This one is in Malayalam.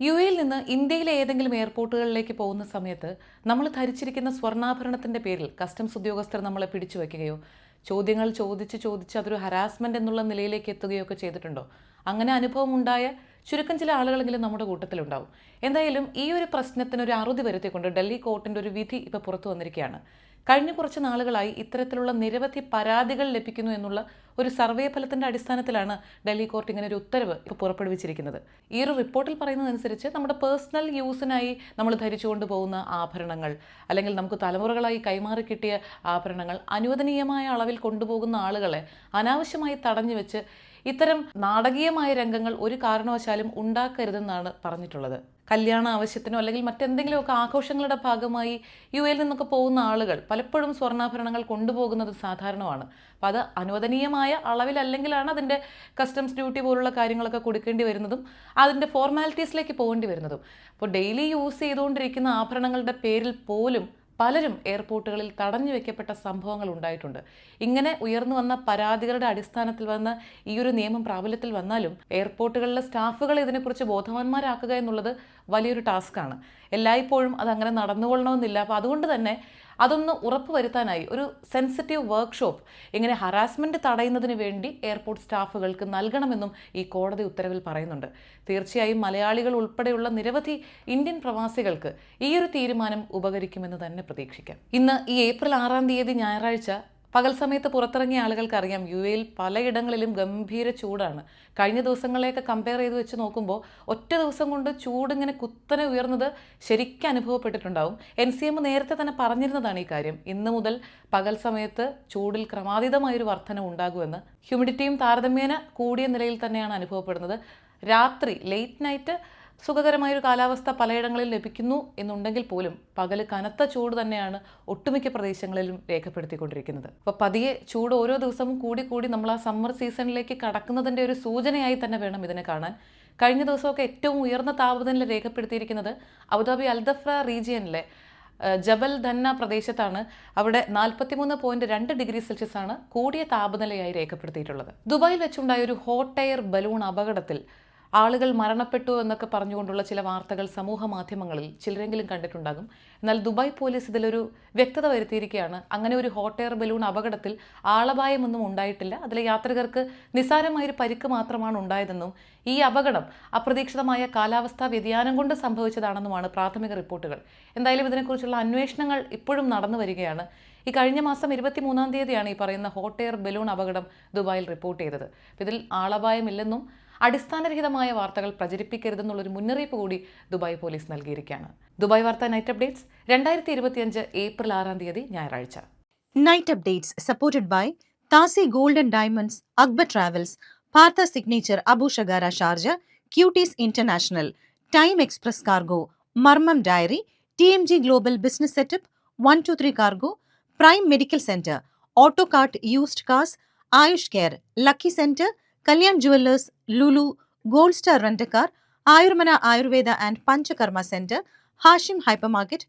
യു എയിൽ നിന്ന് ഇന്ത്യയിലെ ഏതെങ്കിലും എയർപോർട്ടുകളിലേക്ക് പോകുന്ന സമയത്ത് നമ്മൾ ധരിച്ചിരിക്കുന്ന സ്വർണാഭരണത്തിന്റെ പേരിൽ കസ്റ്റംസ് ഉദ്യോഗസ്ഥർ നമ്മളെ പിടിച്ചു വയ്ക്കുകയോ ചോദ്യങ്ങൾ ചോദിച്ച് ചോദിച്ച് അതൊരു ഹരാസ്മെന്റ് എന്നുള്ള നിലയിലേക്ക് എത്തുകയോ ഒക്കെ ചെയ്തിട്ടുണ്ടോ? അങ്ങനെ അനുഭവം ഉണ്ടായ ചുരുക്കം ചില ആളുകളെങ്കിലും നമ്മുടെ കൂട്ടത്തിലുണ്ടാവും. എന്തായാലും ഈ ഒരു പ്രശ്നത്തിന് ഒരു അറുതി വരുത്തിക്കൊണ്ട് ഡൽഹി കോർട്ടിന്റെ ഒരു വിധി ഇപ്പോൾ പുറത്തു വന്നിരിക്കുകയാണ്. കഴിഞ്ഞ കുറച്ച് നാളുകളായി ഇത്തരത്തിലുള്ള നിരവധി പരാതികൾ ലഭിക്കുന്നു എന്നുള്ള ഒരു സർവേ ഫലത്തിന്റെ അടിസ്ഥാനത്തിലാണ് ഡൽഹി കോർട്ട് ഇങ്ങനെ ഒരു ഉത്തരവ് ഇപ്പോൾ പുറപ്പെടുവിച്ചിരിക്കുന്നത്. ഈ ഒരു റിപ്പോർട്ടിൽ പറയുന്നതനുസരിച്ച് നമ്മുടെ പേഴ്സണൽ യൂസിനായി നമ്മൾ ധരിച്ചുകൊണ്ട് പോകുന്ന ആഭരണങ്ങൾ അല്ലെങ്കിൽ നമുക്ക് തലമുറകളായി കൈമാറി കിട്ടിയ ആഭരണങ്ങൾ അനുവദനീയമായ അളവിൽ കൊണ്ടുപോകുന്ന ആളുകളെ അനാവശ്യമായി തടഞ്ഞു വെച്ച് ഇത്തരം നാടകീയമായ രംഗങ്ങൾ ഒരു കാരണവശാലും ഉണ്ടാക്കരുതെന്നാണ് പറഞ്ഞിട്ടുള്ളത്. കല്യാണ ആവശ്യത്തിനോ അല്ലെങ്കിൽ മറ്റെന്തെങ്കിലുമൊക്കെ ആഘോഷങ്ങളുടെ ഭാഗമായി യു എയിൽ നിന്നൊക്കെ പോകുന്ന ആളുകൾ പലപ്പോഴും സ്വർണാഭരണങ്ങൾ കൊണ്ടുപോകുന്നത് സാധാരണമാണ്. അപ്പോൾ അത് അനുവദനീയമായ അളവിലല്ലെങ്കിലാണ് അതിന്റെ കസ്റ്റംസ് ഡ്യൂട്ടി പോലുള്ള കാര്യങ്ങളൊക്കെ കൊടുക്കേണ്ടി വരുന്നതും അതിന്റെ ഫോർമാലിറ്റീസിലേക്ക് പോകേണ്ടി വരുന്നതും. അപ്പോൾ ഡെയിലി യൂസ് ചെയ്തുകൊണ്ടിരിക്കുന്ന ആഭരണങ്ങളുടെ പേരിൽ പോലും പലരും എയർപോർട്ടുകളിൽ തടഞ്ഞു വെക്കപ്പെട്ട സംഭവങ്ങൾ ഉണ്ടായിട്ടുണ്ട്. ഇങ്ങനെ ഉയർന്നു വന്ന പരാതികളുടെ അടിസ്ഥാനത്തിൽ വന്ന ഈ ഒരു നിയമം പ്രാബല്യത്തിൽ വന്നാലും എയർപോർട്ടുകളിലെ സ്റ്റാഫുകളെ ഇതിനെക്കുറിച്ച് ബോധവാന്മാരാക്കുക എന്നുള്ളത് വലിയൊരു ടാസ്ക്കാണ് എല്ലായ്പ്പോഴും അത് അങ്ങനെ നടന്നുകൊള്ളണമെന്നില്ല. അപ്പോൾ അതുകൊണ്ട് തന്നെ അതൊന്ന് ഉറപ്പുവരുത്താനായി ഒരു സെൻസിറ്റീവ് വർക്ക്ഷോപ്പ് ഇങ്ങനെ ഹറാസ്മെന്റ് തടയുന്നതിന് വേണ്ടി എയർപോർട്ട് സ്റ്റാഫുകൾക്ക് നൽകണമെന്നും ഈ കോടതി ഉത്തരവിൽ പറയുന്നുണ്ട്. തീർച്ചയായും മലയാളികൾ ഉൾപ്പെടെയുള്ള നിരവധി ഇന്ത്യൻ പ്രവാസികൾക്ക് ഈ ഒരു തീരുമാനം ഉപകരിക്കുമെന്ന് തന്നെ പ്രതീക്ഷിക്കാം. ഇന്ന് ഈ ഏപ്രിൽ ആറാം തീയതി ഞായറാഴ്ച പകൽ സമയത്ത് പുറത്തിറങ്ങിയ ആളുകൾക്ക് അറിയാം യു എയിൽ പലയിടങ്ങളിലും ഗംഭീര ചൂടാണ്. കഴിഞ്ഞ ദിവസങ്ങളെയൊക്കെ കമ്പയർ ചെയ്ത് വെച്ച് നോക്കുമ്പോൾ ഒറ്റ ദിവസം കൊണ്ട് ചൂടിങ്ങനെ കുത്തനെ ഉയർന്നത് ശരിക്കും അനുഭവപ്പെട്ടിട്ടുണ്ടാവും. എൻ സി എം നേരത്തെ തന്നെ പറഞ്ഞിരുന്നതാണ് ഈ കാര്യം. ഇന്ന് മുതൽ പകൽ സമയത്ത് ചൂടിൽ ക്രമാതീതമായൊരു വർധന ഉണ്ടാകുമെന്ന് ഹ്യൂമിഡിറ്റിയും താരതമ്യേന കൂടിയ നിലയിൽ തന്നെയാണ് അനുഭവപ്പെടുന്നത്. രാത്രി ലേറ്റ് നൈറ്റ് സുഖകരമായൊരു കാലാവസ്ഥ പലയിടങ്ങളിൽ ലഭിക്കുന്നു എന്നുണ്ടെങ്കിൽ പോലും പകൽ കനത്ത ചൂട് തന്നെയാണ് ഒട്ടുമിക്ക പ്രദേശങ്ങളിലും രേഖപ്പെടുത്തിക്കൊണ്ടിരിക്കുന്നത്. അപ്പോൾ പതിയെ ചൂട് ഓരോ ദിവസവും കൂടി കൂടി നമ്മൾ ആ സമ്മർ സീസണിലേക്ക് കടക്കുന്നതിന്റെ ഒരു സൂചനയായി തന്നെ വേണം ഇതിനെ കാണാൻ. കഴിഞ്ഞ ദിവസമൊക്കെ ഏറ്റവും ഉയർന്ന താപനില രേഖപ്പെടുത്തിയിരിക്കുന്നത് അബുദാബി അൽദഫ്ര റീജിയനിലെ ജബൽ ധന്ന പ്രദേശത്താണ്. അവിടെ നാൽപ്പത്തിമൂന്ന് പോയിന്റ് രണ്ട് ഡിഗ്രി സെൽഷ്യസ് ആണ് കൂടിയ താപനിലയായി രേഖപ്പെടുത്തിയിട്ടുള്ളത്. ദുബായിൽ വെച്ചുണ്ടായ ഒരു ഹോട്ട് എയർ ബലൂൺ അപകടത്തിൽ ആളുകൾ മരണപ്പെട്ടു എന്നൊക്കെ പറഞ്ഞുകൊണ്ടുള്ള ചില വാർത്തകൾ സമൂഹ മാധ്യമങ്ങളിൽ ചിലരെങ്കിലും കണ്ടിട്ടുണ്ടാകും. എന്നാൽ ദുബായ് പോലീസ് ഇതിലൊരു വ്യക്തത വരുത്തിയിരിക്കുകയാണ്. അങ്ങനെ ഒരു ഹോട്ട് എയർ ബലൂൺ അപകടത്തിൽ ആളപായമൊന്നും ഉണ്ടായിട്ടില്ല. അതിലെ യാത്രികർക്ക് നിസ്സാരമായൊരു പരിക്ക് മാത്രമാണ് ഉണ്ടായതെന്നും ഈ അപകടം അപ്രതീക്ഷിതമായ കാലാവസ്ഥാ വ്യതിയാനം കൊണ്ട് സംഭവിച്ചതാണെന്നുമാണ് പ്രാഥമിക റിപ്പോർട്ടുകൾ. എന്തായാലും ഇതിനെക്കുറിച്ചുള്ള അന്വേഷണങ്ങൾ ഇപ്പോഴും നടന്നു വരികയാണ്. ഈ കഴിഞ്ഞ മാസം ഇരുപത്തി മൂന്നാം തീയതിയാണ് ഈ പറയുന്ന ഹോട്ട് എയർ ബലൂൺ അപകടം ദുബായിൽ റിപ്പോർട്ട് ചെയ്തത്. ഇതിൽ ആളപായമില്ലെന്നും അടിസ്ഥാനരഹിതമായ വാർത്തകൾ പ്രചരിപ്പിക്കരുതെന്നുള്ളൊരു മുന്നറിയിപ്പ് കൂടി ദുബായ് പോലീസ് നൽകിയിരിക്കുകയാണ്. ദുബായ് വാർത്ത നൈറ്റ് അപ്ഡേറ്റ്സ് രണ്ടായിരത്തി ഇരുപത്തിയഞ്ച് ഏപ്രിൽ ആറാം തീയതി ഞായറാഴ്ച. Night updates supported by Thasi golden diamonds Akbar travels Partha signature Abushagara Sharjah cuties international time express cargo മർമ്മം diary T global business setup one two three cargo Center, Autocart Used Cars, Ayush Care, Lucky Center, Kalyan Jewelers, Lulu, Gold Star Rent a Car, Ayurmana Ayurveda and Panchakarma Center, Hashim Hypermarket,